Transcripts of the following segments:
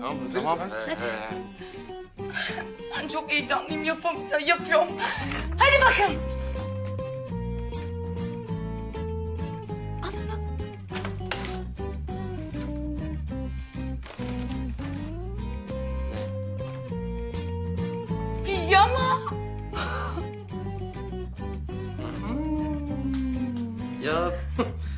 Tamam hazırız. Tamam. He, he. Ben çok heyecanlıyım yapam ya, yapıyorum. Hadi bakın. Pijama. Ya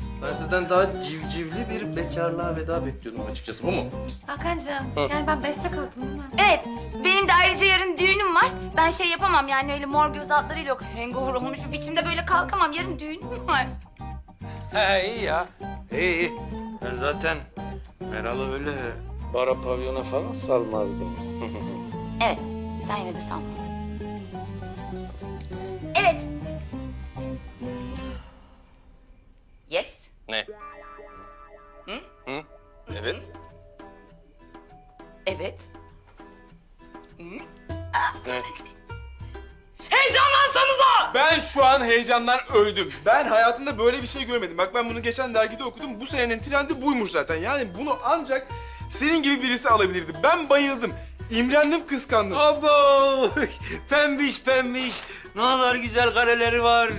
ben sizden daha civcivli bir bekarlığa veda bekliyordum açıkçası. Bu mu? Hakan'cığım yani ben beşte kalktım değil mi? Evet, benim de ayrıca yarın düğünüm var. Ben şey yapamam yani öyle mor göz altlarıyla yok. Hangover olmuş bir biçimde böyle kalkamam. Yarın düğünüm var. He iyi ya. İyi iyi. Ben zaten Meral'ı öyle bara pavyona falan salmazdım. Evet, sen yine de sanma. Ne? Hı? Hı? Evet. Evet. Heyecanlansanıza! Ben şu an heyecandan öldüm. Ben hayatımda böyle bir şey görmedim. Bak ben bunu geçen dergide okudum. Bu senenin trendi buymuş zaten. Yani bunu ancak senin gibi birisi alabilirdi. Ben bayıldım. İmrendim, kıskandım. Abo! Pembiş pembiş. Ne kadar güzel kareleri var.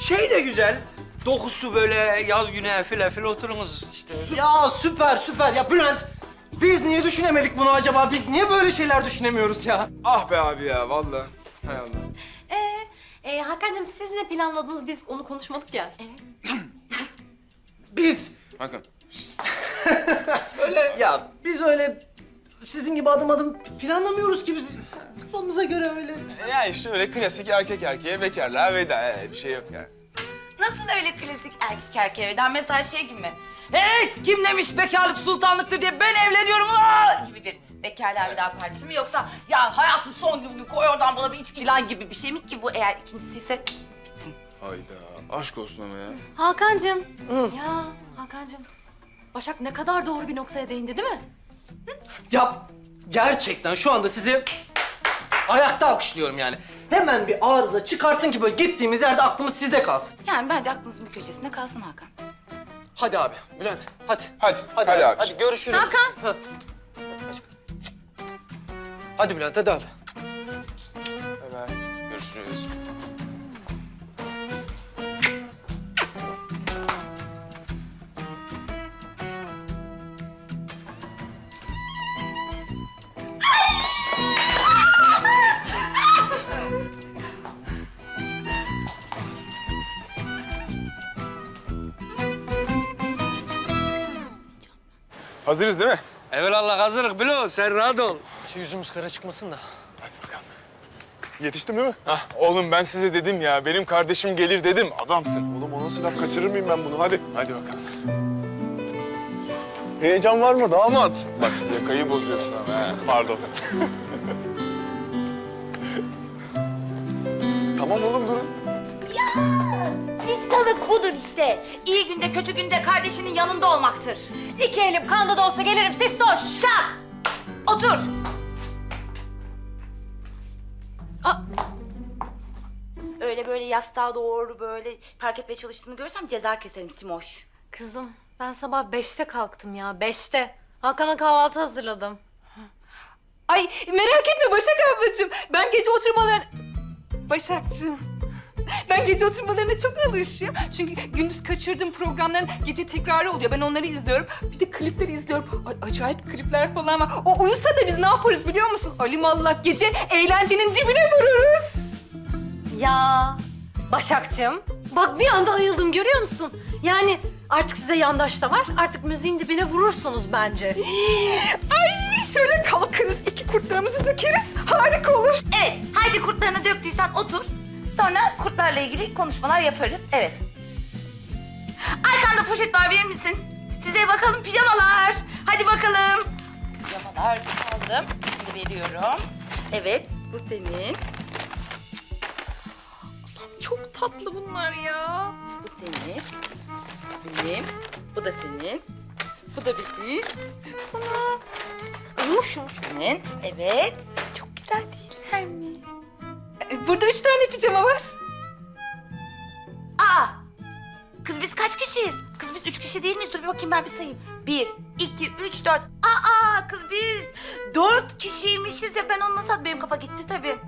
Şey de güzel. Dokusu böyle yaz günü efil efil oturunuz işte. Ya süper süper. Ya Bülent biz niye düşünemedik bunu acaba? Biz niye böyle şeyler düşünemiyoruz ya? Ah be abi ya vallahi. Hay Allah. Ee, e, Hakan'cığım siz ne planladınız? Biz onu konuşmadık ya. Biz Hakan. öyle ya biz öyle sizin gibi adım adım planlamıyoruz ki biz kafamıza göre öyle. Ya işte öyle klasik erkek erkeğe bekarlığa veda. Ee, bir şey yok yani. Nasıl öyle klasik erkek erkeğe veda? Mesela şey gibi mi? Evet, kim demiş bekarlık sultanlıktır diye ben evleniyorum aa! gibi bir bekarlığa veda partisi mi? Yoksa ya hayatın son günü koy oradan bana bir içki falan gibi bir şey mi ki bu? Eğer ikincisi ise bittin. Hayda. Aşk olsun ama ya. Hakan'cığım. Ya Hakan'cığım. Başak ne kadar doğru bir noktaya değindi değil mi? Ya gerçekten şu anda sizi ayakta alkışlıyorum yani. Hemen bir arıza çıkartın ki böyle gittiğimiz yerde aklımız sizde kalsın. Yani bence aklınızın bir köşesinde kalsın Hakan. Hadi abi Bülent hadi. Hadi, hadi, abi. Hadi görüşürüz. Hakan. Ha. Aşkım. Hadi Bülent hadi abi. Bay bay. Görüşürüz. Hazırız değil mi? Evelallah hazırlık Bilo sen rahat ol. Şu yüzümüz kara çıkmasın da. Hadi bakalım. Yetiştim değil mi? Hah, oğlum ben size dedim ya, benim kardeşim gelir dedim. Adamsın. Oğlum o nasıl laf kaçırır mıyım ben bunu? Hadi. Hadi bakalım. Heyecan var mı damat? Bak yakayı bozuyorsun ama ha. Pardon. tamam oğlum durun. Sistalık budur işte. İyi günde kötü günde kardeşinin yanında olmaktır. İki elim kanda da olsa gelirim sistoş. Çak! Otur. Aa. Öyle böyle yastığa doğru böyle park etmeye çalıştığını görürsem ceza keserim Simoş. Kızım ben sabah beşte kalktım ya beşte. Hakan'a kahvaltı hazırladım. Ay merak etme Başak ablacığım. Ben gece oturmalarına... Başakcığım. Ben gece oturmalarına çok alışığım. Çünkü gündüz kaçırdığım programların gece tekrarı oluyor. Ben onları izliyorum. Bir de klipleri izliyorum. Ay, acayip klipler falan var. O uyusa da biz ne yaparız biliyor musun? Alimallah gece eğlencenin dibine vururuz. Ya Başakçım bak bir anda ayıldım görüyor musun? Yani artık size yandaş da var. Artık müziğin dibine vurursunuz bence. Ay şöyle kalkarız, iki kurtlarımızı dökeriz. Harika olur. Evet, haydi kurtlarını döktüysen otur. Sonra kurtlarla ilgili konuşmalar yaparız. Evet. Arkanda poşet var verir misin? Size bakalım pijamalar. Hadi bakalım. Pijamalar aldım. Şimdi veriyorum. Evet, bu senin. Çok tatlı bunlar ya. Bu senin. Benim. Bu da senin. Bu da benim. Uyumuşum. Senin. Evet. Çok güzel? Ee, Burada üç tane pijama var. Aa! Kız biz kaç kişiyiz? Kız biz üç kişi değil miyiz? Dur bir bakayım ben bir sayayım. Bir, iki, üç, dört. Aa! Kız biz dört kişiymişiz ya ben onu nasıl... Benim kafa gitti tabii.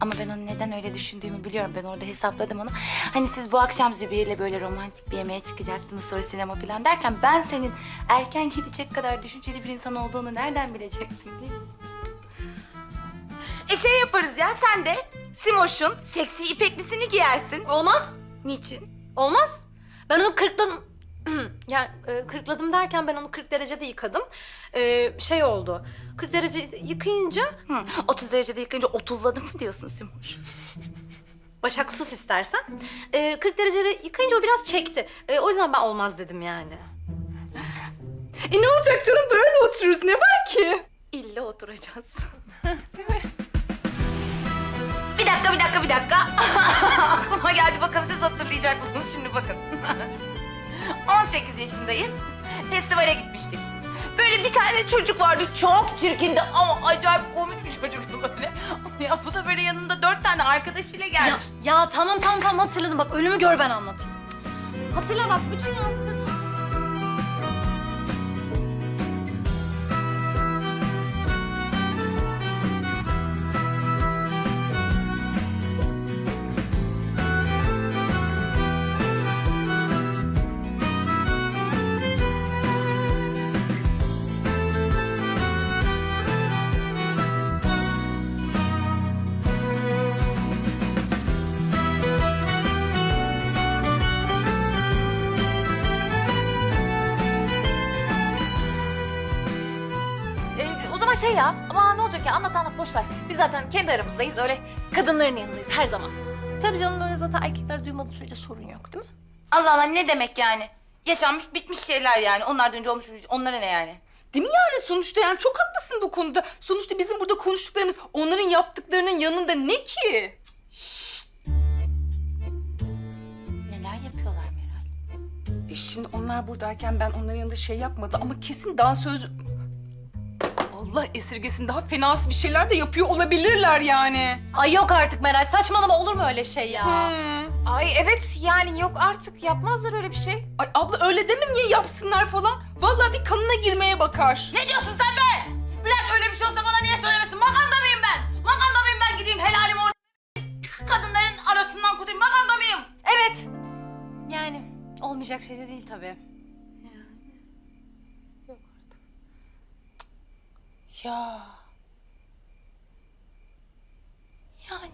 Ama ben onu neden öyle düşündüğümü biliyorum. Ben orada hesapladım onu. Hani siz bu akşam Zübeyir'le böyle romantik bir yemeğe çıkacaktınız sonra sinema falan derken... ...ben senin erken gidecek kadar düşünceli bir insan olduğunu nereden bilecektim değil mi? E şey yaparız ya sen de Simoş'un seksi ipeklisini giyersin. Olmaz. Niçin? Olmaz. Ben onu kırkladım. yani e, kırkladım derken ben onu 40 derecede yıkadım. E, şey oldu. 40 derece yıkayınca Hı, 30 derecede yıkayınca 30'ladın mı diyorsun Simoş? Başak sus istersen. E, 40 derecede yıkayınca o biraz çekti. E, o yüzden ben olmaz dedim yani. E ne olacak canım böyle otururuz ne var ki? İlla oturacağız. bir dakika, bir dakika, bir dakika. Aklıma geldi bakalım siz hatırlayacak mısınız? Şimdi bakın. 18 yaşındayız. Festivale gitmiştik. Böyle bir tane çocuk vardı. Çok çirkindi ama acayip komik bir çocuktu böyle. Ya bu da böyle yanında dört tane arkadaşıyla Ya, gelmiş. ya tamam tamam tamam hatırladım. Bak ölümü gör ben anlatayım. Hatırla bak bütün yaptığı... Zaman şey ya, ama ne olacak ya anlat anlat boş ver. Biz zaten kendi aramızdayız öyle kadınların yanındayız her zaman. Tabii canım böyle zaten erkekler duymadığı sürece sorun yok değil mi? Allah Allah ne demek yani? Yaşanmış bitmiş şeyler yani. Onlardan önce olmuş onlara ne yani? Değil mi yani sonuçta yani çok haklısın bu konuda. Sonuçta bizim burada konuştuklarımız onların yaptıklarının yanında ne ki? Neler yapıyorlar Meral? E şimdi onlar buradayken ben onların yanında şey yapmadı ama kesin dansöz... Allah esirgesin daha fenası bir şeyler de yapıyor olabilirler yani. Ay yok artık Meral saçmalama olur mu öyle şey ya? Hmm. Ay evet yani yok artık yapmazlar öyle bir şey. Ay abla öyle deme niye yapsınlar falan. Vallahi bir kanına girmeye bakar. Ne diyorsun sen be? Bülent öyle bir şey olsa bana niye söylemesin? Maganda mıyım ben? Maganda mıyım ben gideyim helalim orada kadınların arasından kutayım. Maganda mıyım? Evet. Yani olmayacak şey de değil tabii. Ya. Yani.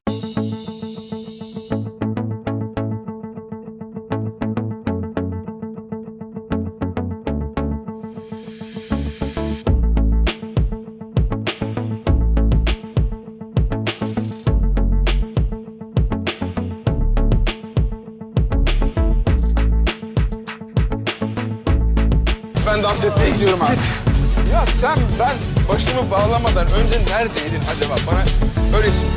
Ben dans etmeye gidiyorum abi. Ya sen ben başımı bağlamadan önce neredeydin acaba? Bana öyle söyle.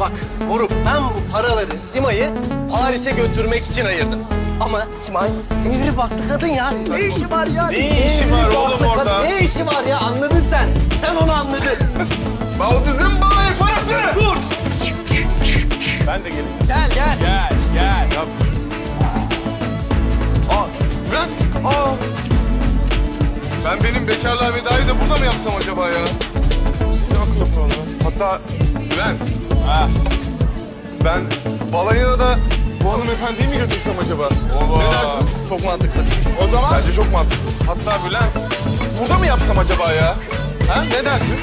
Bak Moruk ben bu paraları Sima'yı Paris'e götürmek için ayırdım. Ama Simay evri baktı kadın ya. Ne işi var ya? Ne işi var oğlum baktı kadın. orada? Ne işi var ya anladın sen. Sen onu anladın. Baldızın balayı parası! Dur! Ben de geleyim. Gel gel. Gel, gel. Yap. Aa, Bülent! Aa! Ben benim bekarlığa vedayı da burada mı yapsam acaba ya? Yok yok onu. Hatta Bülent. Ha. Ben balayına da bu hanımefendiyi mi götürsem acaba? Ne dersin? Çok mantıklı. O zaman... Bence çok mantıklı. Hatta Bülent, burada mı yapsam acaba ya? Ha? Ne dersin?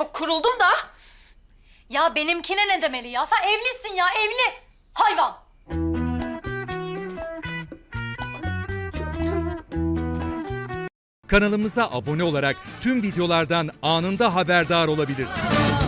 çok kuruldum da. Ya benimkine ne demeli ya? Sen evlisin ya evli. Hayvan. Kanalımıza abone olarak tüm videolardan anında haberdar olabilirsiniz.